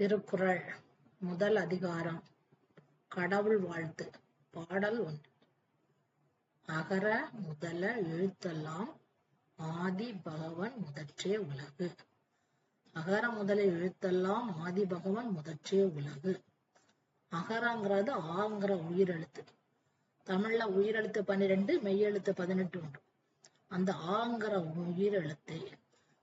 திருக்குறள். முதல் அதிகாரம். கடவுள் வாழ்த்து. பாடல் ஒன்று. அகர முதல எழுத்தெல்லாம் ஆதி பகவன் முதற்றே உலகு. அகர முதல எழுத்தெல்லாம் ஆதி பகவன் முதற்றே உலகு. அகரங்கிறது ஆங்கிற உயிரெழுத்து. தமிழ்ல உயிரெழுத்து பன்னிரெண்டு மெய்யெழுத்து பதினெட்டு உண்டு. அந்த ஆங்கிற உயிரெழுத்து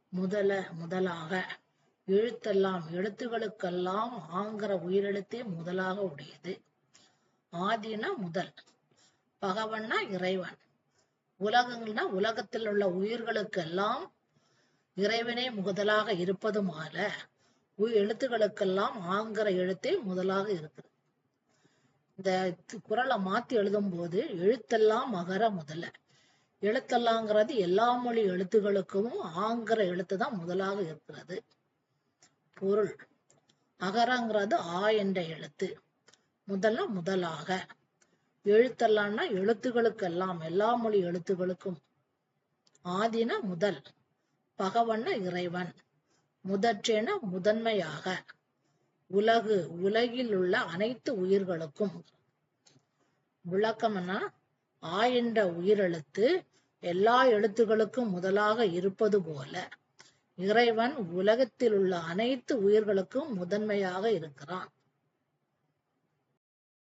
முதல முதலாக எழுத்தெல்லாம் எழுத்துகளுக்கெல்லாம் ஆங்கிற உயிரெழுத்தே முதலாக உடையது. ஆதினா முதல் பகவன்னா இறைவன். உலகங்கள்னா உலகத்தில் உள்ள உயிர்களுக்கெல்லாம் இறைவனே முதலாக இருப்பதுமால எழுத்துக்களுக்கெல்லாம் ஆங்கிற எழுத்தே முதலாக இருக்குது. இந்த குரலை குறளை மாத்தி எழுதும் போது எழுத்தெல்லாம் மகர முதல. எழுத்தெல்லாங்கிறது எல்லா மொழி எழுத்துகளுக்கும் ஆங்கிற எழுத்து தான் முதலாக இருக்கிறது. பொருள். அகரங்கிறது ஆ என்ற எழுத்து. முதல்ல முதலாக. எழுத்தெல்லாம்னா எழுத்துகளுக்கெல்லாம் எல்லா மொழி எழுத்துகளுக்கும். ஆதின முதல். பகவன இறைவன். முதற்றென முதன்மையாக. உலகு உலகில் உள்ள அனைத்து உயிர்களுக்கும். விளக்கம்னா ஆ என்ற உயிரெழுத்து எல்லா எழுத்துகளுக்கும் முதலாக இருப்பது போல. இறைவன் உலகத்தில் உள்ள அனைத்து உயிர்களுக்கும் முதன்மையாக இருக்கிறான்.